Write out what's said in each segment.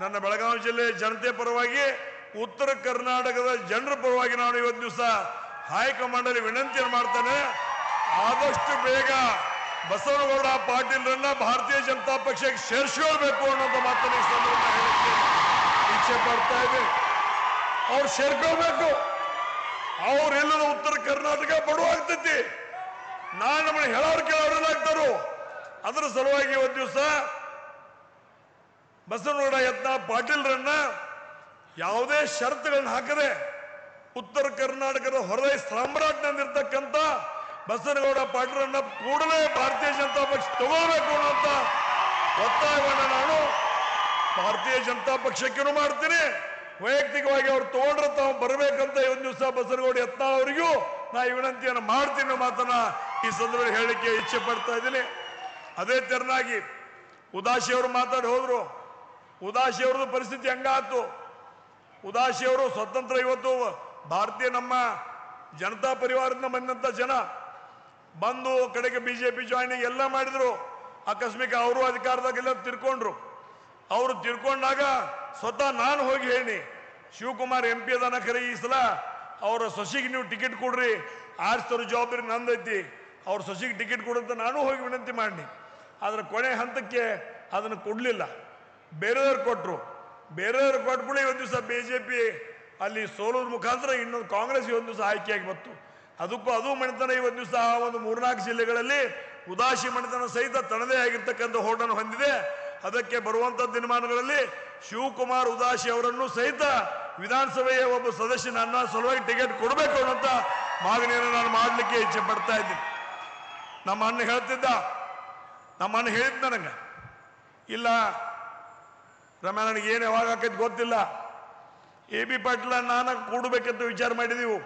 ನನ್ನ ಬೆಳಗಾವಿ ಜಿಲ್ಲೆ ಜನತೆ ಪರವಾಗಿ ಉತ್ತರ ಕರ್ನಾಟಕದ ಜನರ ಪರವಾಗಿ ನಾನು ಇವತ್ತು ದಿವಸ ಹೈಕಮಾಂಡಲ್ಲಿ ವಿನಂತಿಯನ್ನು ಮಾಡ್ತೇನೆ. ಆದಷ್ಟು ಬೇಗ ಬಸವನಗೌಡ ಪಾಟೀಲ್ರನ್ನ ಭಾರತೀಯ ಜನತಾ ಪಕ್ಷಕ್ಕೆ ಸೇರಿಸ್ಕೊಳ್ಬೇಕು ಅನ್ನೋದು ಮಾತನ್ನು ಇಚ್ಛೆ ಪಡ್ತಾ ಇದೆ ಅವ್ರು ಸೇರ್ಕೊಳ್ಬೇಕು. ಅವ್ರೆಲ್ಲದ ಉತ್ತರ ಕರ್ನಾಟಕ ಬಡವಾಗ್ತೈತಿ. ನಾನು ನಮ್ಮನ್ನ ಹೇಳೋರು ಕೇಳೋರೆಲ್ಲ ಆಗ್ತಾರು ಅದರ ಸಲುವಾಗಿ ಇವತ್ತು ದಿವಸ ಬಸವನಗೌಡ ಯತ್ನ ಪಾಟೀಲ್ರನ್ನ ಯಾವುದೇ ಷರತ್ತುಗಳನ್ನ ಹಾಕದೆ ಉತ್ತರ ಕರ್ನಾಟಕದ ಹೊರದ ಸಾಮ್ರಾಟ್ನಂದಿರ್ತಕ್ಕಂಥ ಬಸವನಗೌಡ ಪಾಟೀಲ್ರನ್ನ ಕೂಡಲೇ ಭಾರತೀಯ ಜನತಾ ಪಕ್ಷ ತಗೋಬೇಕು ಅಂತ ಒತ್ತಾಯವನ್ನ ನಾನು ಭಾರತೀಯ ಜನತಾ ಪಕ್ಷಕ್ಕೂ ಮಾಡ್ತೀನಿ. ವೈಯಕ್ತಿಕವಾಗಿ ಅವ್ರು ತಗೊಂಡ್ರೆ ತಾವು ಬರಬೇಕಂತ ಒಂದು ದಿವಸ ಬಸವನಗೌಡ ಯತ್ನ ಅವರಿಗೂ ನಾ ಈ ವಿನಂತಿಯನ್ನು ಮಾಡ್ತೀನಿ ಮಾತನ್ನ ಈ ಸಂದರ್ಭದಲ್ಲಿ ಹೇಳಲಿಕ್ಕೆ ಇಚ್ಛೆ ಪಡ್ತಾ ಇದ್ದೀನಿ. ಅದೇ ತೆರನಾಗಿ ಉದಾಸಿ ಅವರು ಮಾತಾಡಿ ಹೋದ್ರು. ಉದಾಸಿ ಅವ್ರದ್ದು ಪರಿಸ್ಥಿತಿ ಹಂಗಾತು ಉದಾಸಿ ಅವರು ಸ್ವತಂತ್ರ ಇವತ್ತು ಭಾರತೀಯ ನಮ್ಮ ಜನತಾ ಪರಿವಾರದಿಂದ ಬಂದಂಥ ಜನ ಬಂದು ಕಡೆಗೆ ಬಿಜೆಪಿ ಜಾಯ್ನಿಂಗ್ ಎಲ್ಲ ಮಾಡಿದ್ರು. ಆಕಸ್ಮಿಕ ಅವರು ಅಧಿಕಾರದಾಗೆಲ್ಲ ತಿರ್ಕೊಂಡ್ರು. ಅವರು ತಿರ್ಕೊಂಡಾಗ ಸ್ವತಃ ನಾನು ಹೋಗಿ ಹೇಳಿ, ಶಿವಕುಮಾರ್ ಎಂ ಪಿ ಅದಾನ ಖರೆ ಈ ಸಲ, ಅವರ ಸೊಸಿಗೆ ನೀವು ಟಿಕೆಟ್ ಕೊಡ್ರಿ, ಆರಿಸ್ತವ್ರ ಜವಾಬ್ದಾರಿ ನಂದೈತಿ, ಅವ್ರ ಸೊಸಿಗೆ ಟಿಕೆಟ್ ಕೊಡಂತ ನಾನು ಹೋಗಿ ವಿನಂತಿ ಮಾಡಿ ಆದ್ರೆ ಕೊನೆ ಹಂತಕ್ಕೆ ಅದನ್ನು ಕೊಡಲಿಲ್ಲ. ಬೇರೆಯವ್ರು ಕೊಟ್ಟರು ಬೇರೆಯವ್ರು ಕೊಟ್ಬಿಡಿ ಒಂದು ದಿವಸ ಬಿ ಜೆ ಪಿ ಅಲ್ಲಿ ಸೋಲೋದ್ರ ಮುಖಾಂತರ ಇನ್ನೊಂದು ಕಾಂಗ್ರೆಸ್ ಒಂದು ದಿವಸ ಆಯ್ಕೆಯಾಗಿ ಬಂತು. ಅದಕ್ಕೂ ಅದು ಮಣಿತನ ಇವತ್ತು ದಿವಸ ಆ ಒಂದು ಮೂರ್ನಾಲ್ಕು ಜಿಲ್ಲೆಗಳಲ್ಲಿ ಉದಾಸಿ ಮಣಿತನ ಸಹಿತ ತನ್ನದೇ ಆಗಿರ್ತಕ್ಕಂಥ ಹೋಟನ್ನು ಹೊಂದಿದೆ. ಅದಕ್ಕೆ ಬರುವಂಥ ದಿನಮಾನಗಳಲ್ಲಿ ಶಿವಕುಮಾರ್ ಉದಾಸಿ ಅವರನ್ನು ಸಹಿತ ವಿಧಾನಸಭೆಯ ಒಬ್ಬ ಸದಸ್ಯ ನನ್ನ ಸಲುವಾಗಿ ಟಿಕೆಟ್ ಕೊಡಬೇಕು ಅನ್ನೋಂಥ ಮಾಗಣಿಯನ್ನು ನಾನು ಮಾಡಲಿಕ್ಕೆ ಇಚ್ಛೆ ಪಡ್ತಾ ಇದ್ದೀನಿ. ನಮ್ಮ ಅಣ್ಣ ಹೇಳ್ತಿದ್ದ ನಮ್ಮ ಅಣ್ಣ ನನಗೆ ಇಲ್ಲ ನನಗೆ ಏನು ಯಾವಾಗ ಆಕೈತಿ ಗೊತ್ತಿಲ್ಲ. ಎ ಬಿ ಪಾಟೀಲ ನಾನು ಕೂಡಬೇಕಂತ ವಿಚಾರ ಮಾಡಿದೀವು.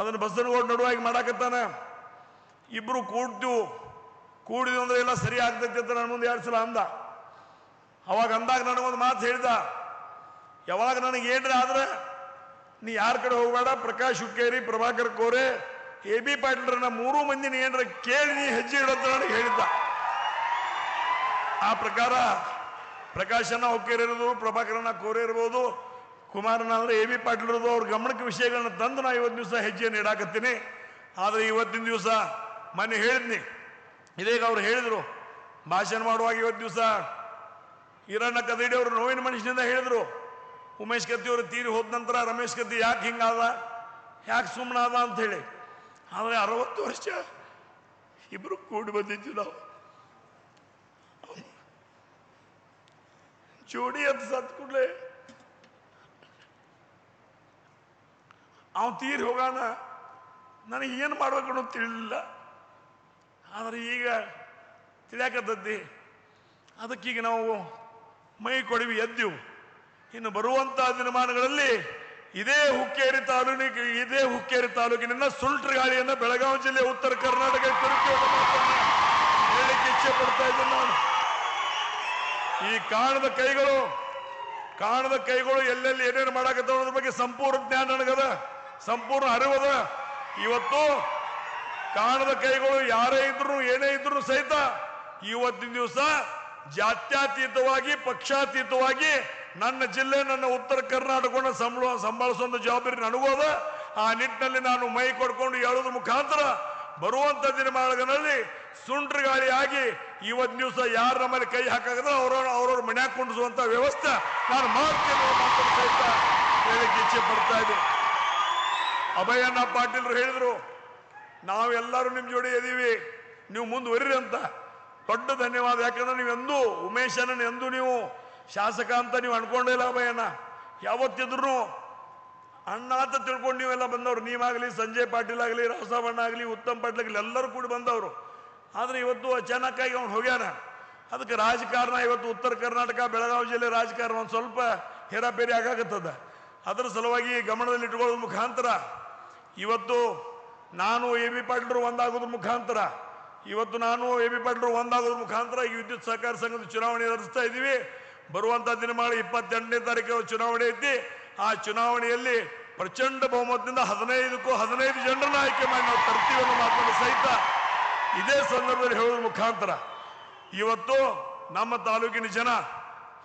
ಅದನ್ನು ಬಸವನಗೌಡ ನಡುವಾಗಿ ಮಾಡಾಕತ್ತಾನೆ. ಇಬ್ಬರು ಕೂಡ್ತೀವು. ಕೂಡಿದ್ವು ಅಂದ್ರೆ ಎಲ್ಲ ಸರಿ ಆಗ್ತೈತಿ ಅಂತ ನನ್ನ ಮುಂದೆ ಎರಡು ಸಲ ಅಂದ. ಅವಾಗ ಅಂದಾಗ ನನಗೊಂದು ಮಾತು ಹೇಳಿದ. ಯಾವಾಗ ನನಗೆ ಏನ್ರಿ ಆದ್ರೆ ನೀ ಯಾರ ಕಡೆ ಹೋಗಬೇಡ, ಪ್ರಕಾಶ್ ಹುಕ್ಕೇರಿ, ಪ್ರಭಾಕರ್ ಕೋರೆ, ಎ ಬಿ ಪಾಟೀಲ್ರನ್ನ ಮೂರು ಮಂದಿನ ಏನ್ರ ಕೇಳಿ ನೀ ಹೆಜ್ಜೆ ಇಡೋದು ನನಗೆ ಹೇಳಿದ್ದ. ಆ ಪ್ರಕಾರ ಪ್ರಕಾಶನ ಹೊಕ್ಕೇರಿರ್ಬೋದು ಪ್ರಭಾಕರನ ಕೋರೆ ಇರ್ಬೋದು ಕುಮಾರನ ಅಂದ್ರೆ ಎ ಬಿ ಪಾಟೀಲ್ ಇರೋದು ಅವ್ರ ಗಮನಕ್ಕೆ ವಿಷಯಗಳನ್ನ ತಂದು ನಾ ಇವತ್ತು ದಿವಸ ಹೆಜ್ಜೆಯನ್ನು ಇಡಾಕತ್ತೀನಿ. ಆದರೆ ಇವತ್ತಿನ ದಿವಸ ಮೊನ್ನೆ ಹೇಳಿದ್ನಿ. ಇದೀಗ ಅವ್ರು ಹೇಳಿದರು. ಭಾಷಣ ಮಾಡುವಾಗ ಇವತ್ತು ದಿವಸ ಹಿರಣ್ಣ ಕದಡಿ ಅವರು ನೋವಿನ ಮನುಷ್ಯನಿಂದ ಹೇಳಿದ್ರು. ಉಮೇಶ್ ಕತ್ತಿ ಅವರು ತೀರಿ ಹೋದ ನಂತರ ರಮೇಶ್ ಕತ್ತಿ ಯಾಕೆ ಹಿಂಗಾದ, ಯಾಕೆ ಸುಮ್ಮನಾದ ಅಂತ ಹೇಳಿ. ಆದರೆ ಅರವತ್ತು ವರ್ಷ ಇಬ್ರು ಕೂಡಿ ಬಂದಿದ್ವಿ ನಾವು. ಜೋಡಿ ಅಂತ ಸತ್ ಕೂಡಲೇ. ಅವ ತೀರಿ ಹೋಗಾನ, ನನಗೆ ಏನು ಮಾಡ್ಬೇಕು ಅನ್ನೋದು ತಿಳಿಲಿಲ್ಲ. ಆದರೆ ಈಗ ತಿಳಿಯಾಕತ್ತದ್ದಿ ಅದಕ್ಕೀಗ ನಾವು ಮೈ ಕೊಡವಿ ಎದ್ದೆವು. ಇನ್ನು ಬರುವಂತ ದಿನಮಾನಗಳಲ್ಲಿ ಇದೇ ಹುಕ್ಕೇರಿ ತಾಲೂಕಿಗೆ ಇದೇ ಹುಕ್ಕೇರಿ ತಾಲೂಕಿನಿಂದ ಸುಲ್ಟ್ರ ಗಾಳಿಯನ್ನು ಬೆಳಗಾವಿ ಜಿಲ್ಲೆ ಉತ್ತರ ಕರ್ನಾಟಕ ಹೇಳಲಿಕ್ಕೆ ಇಚ್ಛೆ ಪಡ್ತಾ ಇದ್ದೇನೆ ನಾನು. ಈ ಕಾಣದ ಕೈಗಳು ಕಾಣದ ಕೈಗಳು ಎಲ್ಲೆಲ್ಲಿ ಏನೇನು ಮಾಡಾಕತ್ತಾವ ಅದ್ರ ಬಗ್ಗೆ ಸಂಪೂರ್ಣ ಜ್ಞಾನ ನನಗದ, ಸಂಪೂರ್ಣ ಅರಿವದ. ಇವತ್ತು ಕಾಣದ ಕೈಗಳು ಯಾರೇ ಇದ್ರು, ಏನೇ ಇದ್ರು ಸಹಿತ ಇವತ್ತಿನ ದಿವಸ ಜಾತ್ಯತೀತವಾಗಿ, ಪಕ್ಷಾತೀತವಾಗಿ ನನ್ನ ಜಿಲ್ಲೆ, ನನ್ನ ಉತ್ತರ ಕರ್ನಾಟಕವನ್ನು ಸಂಬಳ, ಸಂಭಾಳಿಸುವಂತ ಜವಾಬ್ದಾರಿ ನನಗೂ ಅದ. ಆ ನಿಟ್ಟಿನಲ್ಲಿ ನಾನು ಮೈ ಕೊಡ್ಕೊಂಡು ಹೇಳೋದ್ರ ಮುಖಾಂತರ ಬರುವಂತ ದಿನಮಾನಗಳಲ್ಲಿ ಸುಂಟ್ರಗಾಳಿಯಾಗಿ ಇವತ್ತು ದಿವಸ ಯಾರು ನಮ್ಮಲ್ಲಿ ಕೈ ಹಾಕಿದ್ರೆ ಅವ್ರವ್ರ ಅವ್ರವ್ರ ಮನ್ಯಾಗ ಕುಂಡಿಸುವಂತ ವ್ಯವಸ್ಥೆ ನಾನು ಮಾಡ್ತೇನೆ ಹೇಳಕ್ಕೆ ಇಚ್ಛೆ ಪಡ್ತಾ ಇದ್ದೆ ಅಭಯಣ್ಣ ಪಾಟೀಲ್ರು ಹೇಳಿದ್ರು ನಾವೆಲ್ಲರೂ ನಿಮ್ಮ ಜೋಡಿ ಇದೀವಿ, ನೀವು ಮುಂದುವರಿರಿ ಅಂತ. ದೊಡ್ಡ ಧನ್ಯವಾದ. ಯಾಕಂದ್ರೆ ನೀವೆಂದೂ ಉಮೇಶನ ಎಂದೂ ನೀವು ಶಾಸಕ ಅಂತ ನೀವು ಅನ್ಕೊಂಡಿಲ್ಲ ಅಭಯಣ್ಣ. ಯಾವತ್ತಿದ್ರು ಅಣ್ಣ ಅಂತ ತಿಳ್ಕೊಂಡು ನೀವೆಲ್ಲ ಬಂದವರು, ನೀವಾಗಲಿ ಸಂಜಯ್ ಪಾಟೀಲ್ ಆಗಲಿ, ರಾಸವಣ್ಣ ಆಗಲಿ, ಉತ್ತಮ್ ಪಾಟೀಲ್ ಆಗಲಿ, ಎಲ್ಲರೂ ಕೂಡಿ ಬಂದವರು. ಆದರೆ ಇವತ್ತು ಅಚಾನಕ್ಕಾಗಿ ಅವ್ನು ಹೋಗ್ಯಾನ. ಅದಕ್ಕೆ ರಾಜಕಾರಣ ಇವತ್ತು ಉತ್ತರ ಕರ್ನಾಟಕ, ಬೆಳಗಾವಿ ಜಿಲ್ಲೆ ರಾಜಕಾರಣ ಒಂದು ಸ್ವಲ್ಪ ಹೇರಾಪೇರಿ ಆಗಾಕತ್ತದ. ಅದರ ಸಲುವಾಗಿ ಗಮನದಲ್ಲಿ ಇಟ್ಕೊಳ್ಳೋದ್ರ ಮುಖಾಂತರ, ಇವತ್ತು ನಾನು ಎ ಬಿ ಪಾಟೀಲ್ರು ಒಂದಾಗೋದ್ರ ಮುಖಾಂತರ, ಇವತ್ತು ನಾನು ಎ ಬಿ ಪಾಟೀಲ್ರು ಒಂದಾಗೋದ್ರ ಮುಖಾಂತರ ಈ ವಿದ್ಯುತ್ ಸಹಕಾರ ಸಂಘದ ಚುನಾವಣೆ ನಡೆಸ್ತಾ ಇದ್ದೀವಿ ಬರುವಂತ ದಿನಮಾನ ಇಪ್ಪತ್ತೆಂಟನೇ ತಾರೀಕು ಚುನಾವಣೆ ಐತಿ. ಆ ಚುನಾವಣೆಯಲ್ಲಿ ಪ್ರಚಂಡ ಬಹುಮತದಿಂದ ಹದಿನೈದಕ್ಕೂ ಹದಿನೈದು ಜನರನ್ನ ಆಯ್ಕೆ ಮಾಡಿ ನಾವು ತರ್ತೀವಿ ಅನ್ನೋ ಮಾತನ್ನು ಸಹಿತ ಇದೇ ಸಂದರ್ಭದಲ್ಲಿ ಹೇಳೋದ್ರ ಮುಖಾಂತರ. ಇವತ್ತು ನಮ್ಮ ತಾಲೂಕಿನ ಜನ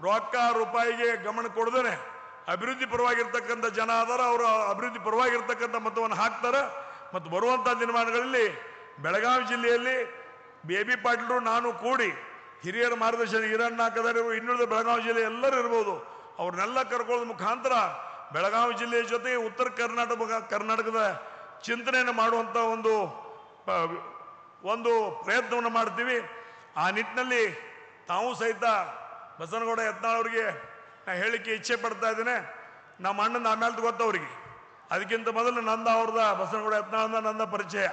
ರೊಕ್ಕ ರೂಪಾಯಿಗೆ ಗಮನ ಕೊಡದೇನೆ. ಅಭಿವೃದ್ಧಿ ಪರವಾಗಿರ್ತಕ್ಕಂಥ ಜನ ಆದರೆ, ಅವರು ಅಭಿವೃದ್ಧಿ ಪರವಾಗಿರ್ತಕ್ಕಂಥ ಮತವನ್ನು ಹಾಕ್ತಾರೆ. ಮತ್ತು ಬರುವಂಥ ದಿನಮಾನಗಳಲ್ಲಿ ಬೆಳಗಾವಿ ಜಿಲ್ಲೆಯಲ್ಲಿ ಬೇಬಿ ಪಾಟೀಲರು ನಾನು ಕೂಡಿ ಹಿರಿಯರ ಮಾರ್ಗದರ್ಶನ ಈರಣ್ಣ ಹಾಕದಾರ ಇನ್ನುಳಿದ ಬೆಳಗಾವಿ ಜಿಲ್ಲೆ ಎಲ್ಲರೂ ಇರ್ಬೋದು. ಅವ್ರನ್ನೆಲ್ಲ ಕರ್ಕೊಳ್ಳೋದ ಮುಖಾಂತರ ಬೆಳಗಾವಿ ಜಿಲ್ಲೆಯ ಜೊತೆ ಉತ್ತರ ಕರ್ನಾಟಕ ಕರ್ನಾಟಕದ ಚಿಂತನೆಯನ್ನು ಮಾಡುವಂಥ ಒಂದು ಒಂದು ಪ್ರಯತ್ನವನ್ನು ಮಾಡ್ತೀವಿ. ಆ ನಿಟ್ಟಿನಲ್ಲಿ ತಾವು ಸಹಿತ ಬಸನಗೌಡ ಯತ್ನಾಳ್ ಅವರಿಗೆ ನಾ ಹೇಳಲಿಕ್ಕೆ ಇಚ್ಛೆ ಪಡ್ತಾ ಇದ್ದೇನೆ. ನಮ್ಮ ಅಣ್ಣನ ಆಮೇಲೆ ಗೊತ್ತವ್ರಿಗೆ ಅದಕ್ಕಿಂತ ಮೊದಲು ನಂದ ಅವ್ರದ, ಬಸನಗೌಡ ಯತ್ನಾಳದ ನಂದ ಪರಿಚಯ.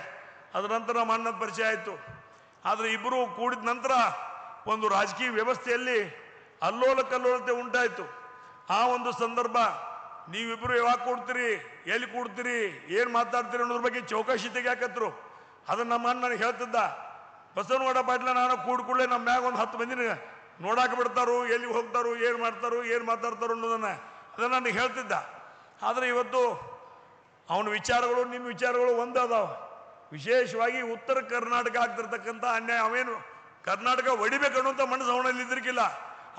ಅದರ ನಂತರ ನಮ್ಮ ಅಣ್ಣನ ಪರಿಚಯ ಆಯಿತು. ಆದರೆ ಇಬ್ಬರು ಕೂಡಿದ ನಂತರ ಒಂದು ರಾಜಕೀಯ ವ್ಯವಸ್ಥೆಯಲ್ಲಿ ಅಲ್ಲೋಲ ಕಲ್ಲೋಲತೆ ಉಂಟಾಯಿತು. ಆ ಒಂದು ಸಂದರ್ಭ ನೀವಿಬ್ರು ಯಾವಾಗ ಕೊಡ್ತೀರಿ, ಎಲ್ಲಿ ಕೂಡ್ತೀರಿ, ಏನು ಮಾತಾಡ್ತೀರಿ ಅನ್ನೋದ್ರ ಬಗ್ಗೆ ಚೌಕಾಶಿ ತೆಗಿಯಾಕತ್ರು ಅದನ್ನ ನಮ್ಮ ಅಣ್ಣ ನನಗೆ ಹೇಳ್ತಿದ್ದ. ಬಸವನಗೌಡ ಪಾಟೀಲ, ನಾನು ಕೂಡ್ಕೊಳ್ಳೆ ನಮ್ಮ ಮ್ಯಾಗ ಒಂದು ಹತ್ತು ಮಂದಿನ ನೋಡಾಕ ಬಿಡ್ತಾರೋ ಎಲ್ಲಿ ಹೋಗ್ತಾರೋ, ಏನು ಮಾಡ್ತಾರೋ, ಏನು ಮಾತಾಡ್ತಾರೋ ಅನ್ನೋದನ್ನ ಅದನ್ನ ನನಗೆ ಹೇಳ್ತಿದ್ದ. ಆದರೆ ಇವತ್ತು ಅವನ ವಿಚಾರಗಳು ನಿಮ್ಮ ವಿಚಾರಗಳು ಒಂದೇ ಅದಾವ. ವಿಶೇಷವಾಗಿ ಉತ್ತರ ಕರ್ನಾಟಕ ಆಗ್ತಿರ್ತಕ್ಕಂಥ ಅನ್ಯಾಯ, ಅವೇನು ಕರ್ನಾಟಕ ಒಡಿಬೇಕು ಅನ್ನುವಂಥ ಮನಸ್ಸು ಅವನಲ್ಲಿ ಇದ್ರಿಕಿಲ್ಲ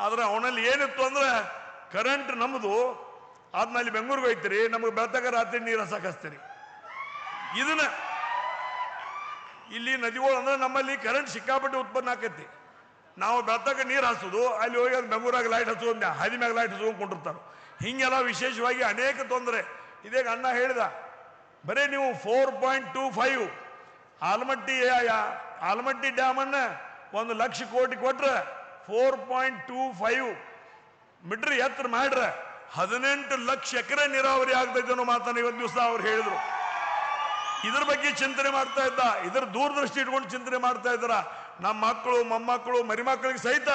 ಆದ್ರೆ ಅವನಲ್ಲಿ ಏನಿತ್ತು ಅಂದ್ರೆ ಕರೆಂಟ್ ನಮ್ಮದು ಆದ್ಮೇಲೆ ಬೆಂಗಳೂರಿಗೆ ಹೋಗ್ತೀರಿ ನಮಗೆ ಬೆಳತಾಗ ರಾತ್ರಿ ನೀರು ಹಸ್ತೀರಿ ಇದನ್ನ ಇಲ್ಲಿ ನದಿಗಳು ಅಂದ್ರೆ ನಮ್ಮಲ್ಲಿ ಕರೆಂಟ್ ಸಿಕ್ಕಾಪಟ್ಟೆ ಉತ್ಪನ್ನ ಆಕೈತಿ. ನಾವು ಬೆತ್ತಾಗ ನೀರು ಹಾಸೋದು, ಅಲ್ಲಿ ಹೋಗಿ ಅದು ಬೆಂಗಳೂರಾಗ ಲೈಟ್ ಹಚ್ಚೋದು ಹಾದಿ ಮ್ಯಾಗ ಲೈಟ್ ಹಚ್ಕೊಂಡು ಕೊಂಡಿರ್ತಾರೆ ಹಿಂಗೆಲ್ಲ ವಿಶೇಷವಾಗಿ ಅನೇಕ ತೊಂದರೆ. ಇದೇ ಅಣ್ಣ ಹೇಳಿದ, ಬರೀ ನೀವು four point two five Almatti Almatti ಡ್ಯಾಮನ್ನು ಒಂದು ಲಕ್ಷ ಕೋಟಿ ಕೊಟ್ರೆ four point two five metre ಎತ್ತರ ಮಾಡ್ರೆ. ಹದಿನೆಂಟು ಲಕ್ಷ ಎಕರೆ ನೀರಾವರಿ ಆಗ್ತೈತೆ ಅನ್ನೋ ಮಾತನ್ನ ಇವತ್ತು ದಿವಸ ಅವ್ರು ಹೇಳಿದ್ರು. ಇದ್ರ ಬಗ್ಗೆ ಚಿಂತನೆ ಮಾಡ್ತಾ ಇದ್ದ. ಇದ್ರ ದೂರದೃಷ್ಟಿ ಇಟ್ಕೊಂಡು ಚಿಂತನೆ ಮಾಡ್ತಾ ಇದ್ದಾರ ನಮ್ಮ ಮಕ್ಕಳು, ಮೊಮ್ಮಕ್ಕಳು ಮರಿಮಕ್ಕಳಿಗೆ ಸಹಿತ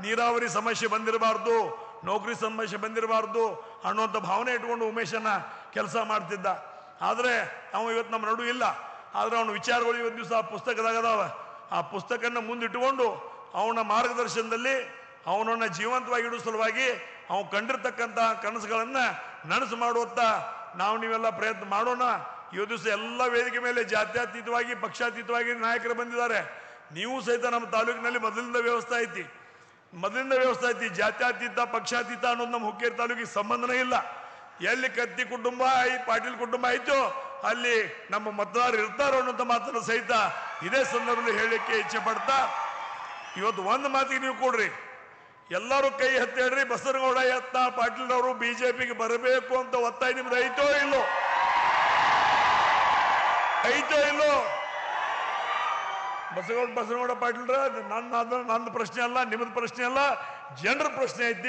ನೀರಾವರಿ ಸಮಸ್ಯೆ ಬಂದಿರಬಾರ್ದು, ನೌಕರಿ ಸಮಸ್ಯೆ ಬಂದಿರಬಾರ್ದು ಅನ್ನುವಂಥ ಭಾವನೆ ಇಟ್ಕೊಂಡು ಉಮೇಶನ ಕೆಲಸ ಮಾಡ್ತಿದ್ದ. ಆದರೆ ಅವ ಇವತ್ತು ನಮ್ಮ ನಡು ಇಲ್ಲ. ಆದ್ರೆ ಅವನ ವಿಚಾರಗಳು ಇವತ್ತು ದಿವಸ ಆ ಪುಸ್ತಕದಾಗ ಅದಾವ. ಆ ಪುಸ್ತಕನ ಮುಂದಿಟ್ಟುಕೊಂಡು ಅವನ ಮಾರ್ಗದರ್ಶನದಲ್ಲಿ ಅವನನ್ನ ಜೀವಂತವಾಗಿ ಇಡೋ ಸಲುವಾಗಿ ಅವನು ಕಂಡಿರ್ತಕ್ಕಂಥ ಕನಸುಗಳನ್ನ ನನಸು ಮಾಡುವತ್ತ ನಾವು ನೀವೆಲ್ಲ ಪ್ರಯತ್ನ ಮಾಡೋಣ. ಇವತ್ತು ದಿವಸ ಎಲ್ಲ ವೇದಿಕೆ ಮೇಲೆ ಜಾತ್ಯತೀತವಾಗಿ, ಪಕ್ಷಾತೀತವಾಗಿ ನಾಯಕರು ಬಂದಿದ್ದಾರೆ. ನೀವು ಸಹಿತ ನಮ್ಮ ತಾಲೂಕಿನಲ್ಲಿ ಮೊದಲಿಂದ ವ್ಯವಸ್ಥೆ ಐತಿ. ಮೊದಲಿಂದ ವ್ಯವಸ್ಥೆ ಐತಿ. ಜಾತ್ಯಾತೀತ, ಪಕ್ಷಾತೀತ ಅನ್ನೋದು ನಮ್ಮ ಹುಕ್ಕೇರಿ ತಾಲೂಕಿಗೆ ಸಂಬಂಧನೇ ಇಲ್ಲ. ಎಲ್ಲಿ ಕತ್ತಿ ಕುಟುಂಬ ಐ, ಪಾಟೀಲ್ ಕುಟುಂಬ ಆಯ್ತು ಅಲ್ಲಿ ನಮ್ಮ ಮತದಾರರು ಇರ್ತಾರೋ ಅನ್ನೋಂಥ ಮಾತನ್ನು ಸಹಿತ ಇದೇ ಸಂದರ್ಭದಲ್ಲಿ ಹೇಳಲಿಕ್ಕೆ ಇಚ್ಛೆ ಪಡ್ತಾ, ಇವತ್ತು ಒಂದು ಮಾತಿಗೆ ನೀವು ಕೊಡ್ರಿ. ಎಲ್ಲರೂ ಕೈ ಹತ್ತಿ ಬಸರಗೌಡ ಯತ್ನ ಪಾಟೀಲ್ ಅವರು ಬಿಜೆಪಿಗೆ ಬರಬೇಕು ಅಂತ ಒತ್ತಾಯ ನಿಮ್ದು ಐತೋ ಇಲ್ಲೋ? ಐತೋ ಇಲ್ಲೋ? ಬಸಗೌಡ ಬಸರಗೌಡ ಪಾಟೀಲ್ರ ನನ್ನ ನನ್ನ ಪ್ರಶ್ನೆ ಅಲ್ಲ, ನಿಮ್ಮದು ಪ್ರಶ್ನೆ ಅಲ್ಲ, ಜನರ ಪ್ರಶ್ನೆ ಐತಿ.